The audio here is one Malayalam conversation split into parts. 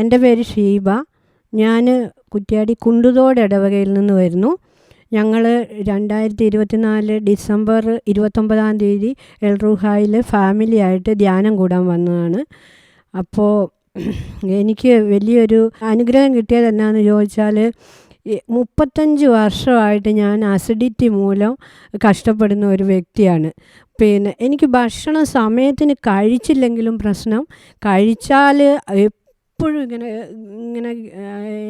എന്റെ പേര് ഷീബ. ഞാൻ കുറ്റ്യാടി കുണ്ടുതോട് ഇടവകയിൽ നിന്ന് വരുന്നു. ഞങ്ങൾ രണ്ടായിരത്തി ഇരുപത്തിനാല് ഡിസംബർ ഇരുപത്തൊമ്പതാം തീയതി എൽറുഹായിൽ ഫാമിലി ആയിട്ട് ധ്യാനം കൂടാൻ വന്നതാണ്. അപ്പോൾ എനിക്ക് വലിയൊരു അനുഗ്രഹം കിട്ടിയത് എന്നാന്ന് ചോദിച്ചാൽ മുപ്പത്തഞ്ച് വർഷമായിട്ട് ഞാൻ അസിഡിറ്റി മൂലം കഷ്ടപ്പെടുന്ന ഒരു വ്യക്തിയാണ്. പിന്നെ എനിക്ക് ഭക്ഷണം സമയത്തിന് കഴിച്ചില്ലെങ്കിലും പ്രശ്നം കഴിച്ചാൽ എപ്പോഴും ഇങ്ങനെ ഇങ്ങനെ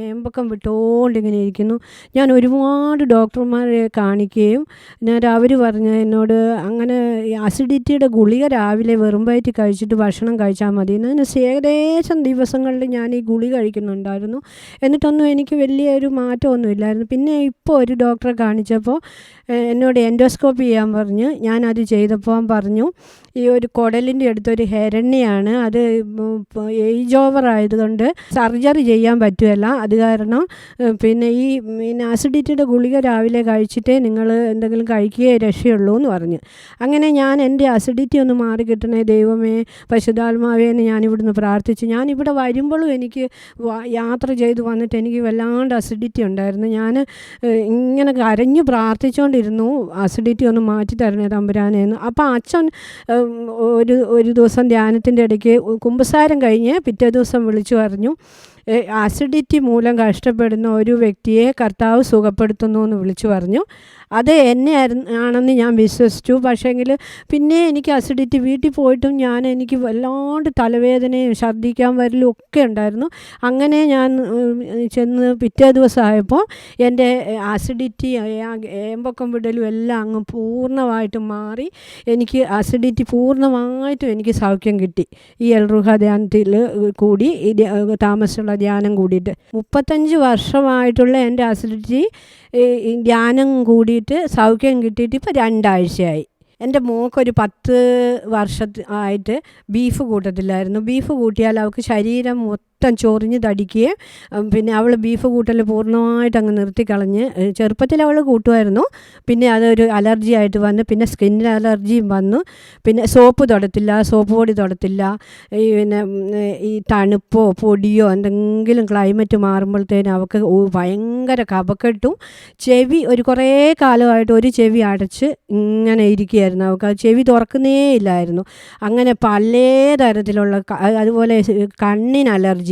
ഏമ്പക്കം വിട്ടുകൊണ്ട് ഇങ്ങനെ ഇരിക്കുന്നു. ഞാൻ ഒരുപാട് ഡോക്ടർമാരെ കാണിക്കുകയും ഞാൻ അവർ പറഞ്ഞ എന്നോട് അങ്ങനെ അസിഡിറ്റിയുടെ ഗുളിക രാവിലെ വെറും കഴിച്ചിട്ട് ഭക്ഷണം കഴിച്ചാൽ മതി എന്ന്. ഏകദേശം ദിവസങ്ങളിൽ ഞാൻ ഈ ഗുളി കഴിക്കുന്നുണ്ടായിരുന്നു. എന്നിട്ടൊന്നും എനിക്ക് വലിയ ഒരു മാറ്റമൊന്നും ഇല്ലായിരുന്നു. പിന്നെ ഇപ്പോൾ ഒരു ഡോക്ടറെ കാണിച്ചപ്പോൾ എന്നോട് എൻഡോസ്കോപ്പ് ചെയ്യാൻ പറഞ്ഞ് ഞാനത് ചെയ്തപ്പോൾ പറഞ്ഞു ഈ ഒരു കുടലിന്റെ അടുത്തൊരു ഹെരണ്യാണ്. അത് ഏജ് ഓവർ ആയതുകൊണ്ട് സർജറി ചെയ്യാൻ പറ്റുമല്ല അത് കാരണം പിന്നെ ഈ പിന്നെ ആസിഡിറ്റിയുടെ ഗുളിക രാവിലെ കഴിച്ചിട്ടേ നിങ്ങൾ എന്തെങ്കിലും കഴിക്കുകയേ രക്ഷയുള്ളൂ എന്ന് പറഞ്ഞു. അങ്ങനെ ഞാൻ എന്റെ ആസിഡിറ്റി ഒന്ന് മാറി കിട്ടണേ ദൈവമേ പശുതാത്മാവേ എന്ന് ഞാനിവിടുന്ന് പ്രാർത്ഥിച്ചു. ഞാനിവിടെ വരുമ്പോഴും എനിക്ക് യാത്ര ചെയ്ത് വന്നിട്ട് എനിക്ക് വല്ലാണ്ട് അസിഡിറ്റി ഉണ്ടായിരുന്നു. ഞാൻ ഇങ്ങനെ കരഞ്ഞു പ്രാർത്ഥിച്ചുകൊണ്ടിരുന്നു അസിഡിറ്റി ഒന്ന് മാറ്റി തരണേ തമ്പുരാനേന്ന് അപ്പോൾ അച്ഛൻ ഒരു ഒരു ദിവസം ധ്യാനത്തിന്റെ ഇടയ്ക്ക് കുമ്പസാരം കഴിഞ്ഞ് പിറ്റേ ദിവസം വിളിച്ചു പറഞ്ഞു. അസിഡിറ്റി മൂലം കഷ്ടപ്പെടുന്ന ഒരു വ്യക്തിയെ കർത്താവ് സുഖപ്പെടുത്തുന്നു എന്ന് വിളിച്ചു പറഞ്ഞു. അത് എന്നെ ആണെന്ന് ഞാൻ വിശ്വസിച്ചു. പക്ഷേങ്കിൽ പിന്നെ എനിക്ക് അസിഡിറ്റി വീട്ടിൽ പോയിട്ടും ഞാൻ എനിക്ക് വല്ലാണ്ട് തലവേദനയും ഛർദ്ദിക്കാൻ വരലും ഒക്കെ ഉണ്ടായിരുന്നു. അങ്ങനെ ഞാൻ ചെന്ന് പിറ്റേ ദിവസമായപ്പോൾ എന്റെ അസിഡിറ്റി ഏമ്പക്കം വിടലും എല്ലാം അങ്ങ് പൂർണമായിട്ടും മാറി. എനിക്ക് അസിഡിറ്റി പൂർണമായിട്ടും എനിക്ക് സൗഖ്യം കിട്ടി. ഈ എൽറുഹ ധ്യാനത്തിൽ കൂടി താമസമുള്ള ധ്യാനം കൂടിയിട്ട്. മുപ്പത്തഞ്ച് വർഷമായിട്ടുള്ള എന്റെ അസിഡിറ്റി ധ്യാനം കൂടിയിട്ട് സൗഖ്യം കിട്ടിയിട്ട് ഇപ്പോൾ രണ്ടാഴ്ചയായി. എന്റെ മോക്കൊരു പത്ത് വർഷ ആയിട്ട് ബീഫ് കൂട്ടത്തില്ലായിരുന്നു. ബീഫ് കൂട്ടിയാൽ അവൾക്ക് ശരീരം മൊത്തം ചൊറിഞ്ഞ് തടിക്കുകയും പിന്നെ അവൾ ബീഫ് കൂട്ടൽ പൂർണമായിട്ട് അങ്ങ് നിർത്തിക്കളഞ്ഞ് ചെറുപ്പത്തിൽ അവൾ കൂട്ടുമായിരുന്നു. പിന്നെ അതൊരു അലർജി ആയിട്ട് വന്ന്. പിന്നെ സ്കിന്നിൽ അലർജിയും വന്നു. പിന്നെ സോപ്പ് തൊടത്തില്ല സോപ്പ് പൊടി തൊടത്തില്ല. ഈ പിന്നെ ഈ തണുപ്പോ പൊടിയോ എന്തെങ്കിലും ക്ലൈമറ്റ് മാറുമ്പോഴത്തേനും അവൾക്ക് ഭയങ്കര കപക്കെട്ടും ചെവി ഒരു കുറേ കാലമായിട്ട് ഒരു ചെവി അടച്ച് ഇങ്ങനെ ഇരിക്കുകയായിരുന്നു അവൾക്ക് ചെവി തുറക്കുന്നേ ഇല്ലായിരുന്നു. അങ്ങനെ പല തരത്തിലുള്ള അതുപോലെ കണ്ണിന് അലർജി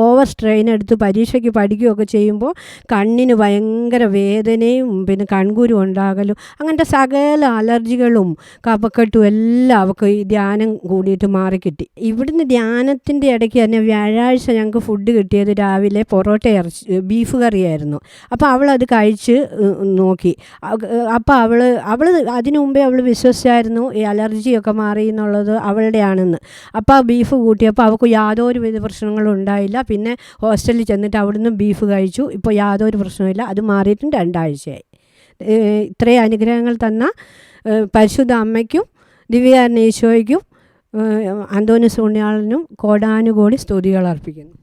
ഓവർ സ്ട്രെയിൻ എടുത്ത് പരീക്ഷയ്ക്ക് പഠിക്കുകയൊക്കെ ചെയ്യുമ്പോൾ കണ്ണിന് ഭയങ്കര വേദനയും പിന്നെ കൺകുരു ഉണ്ടാകലും അങ്ങനത്തെ സകല അലർജികളും കപക്കെട്ടും എല്ലാം അവർക്ക് ഈ ധ്യാനം കൂടിയിട്ട് മാറിക്കിട്ടി. ഇവിടുന്ന് ധ്യാനത്തിന്റെ ഇടയ്ക്ക് തന്നെ വ്യാഴാഴ്ച ഞങ്ങൾക്ക് ഫുഡ് കിട്ടിയത് രാവിലെ പൊറോട്ട ഇറച്ചി ബീഫ് കറിയായിരുന്നു. അപ്പോൾ അവളത് കഴിച്ച് നോക്കി. അപ്പോൾ അവൾ അവൾ അതിനു മുമ്പേ അവൾ വിശ്വസിച്ചായിരുന്നു ഈ അലർജിയൊക്കെ മാറി എന്നുള്ളത് അവളുടെ ആണെന്ന് അപ്പോൾ ബീഫ് കൂട്ടിയപ്പോൾ അവൾക്ക് യാതൊരു വിധ പ്രശ്നങ്ങളും ഉണ്ടായില്ല പിന്നെ ഹോസ്റ്റലിൽ ചെന്നിട്ട് അവിടുന്ന് ബീഫ് കഴിച്ചു. ഇപ്പോൾ യാതൊരു പ്രശ്നമില്ല അത് മാറിയിട്ടും രണ്ടാഴ്ചയായി. ഇത്രയും അനുഗ്രഹങ്ങൾ തന്ന പരിശുദ്ധ അമ്മയ്ക്കും ദിവ്യാരണ ഈശോയ്ക്കും അന്തോനി സോണിയാളിനും കോടാനുകോടി സ്തുതികൾ അർപ്പിക്കുന്നു.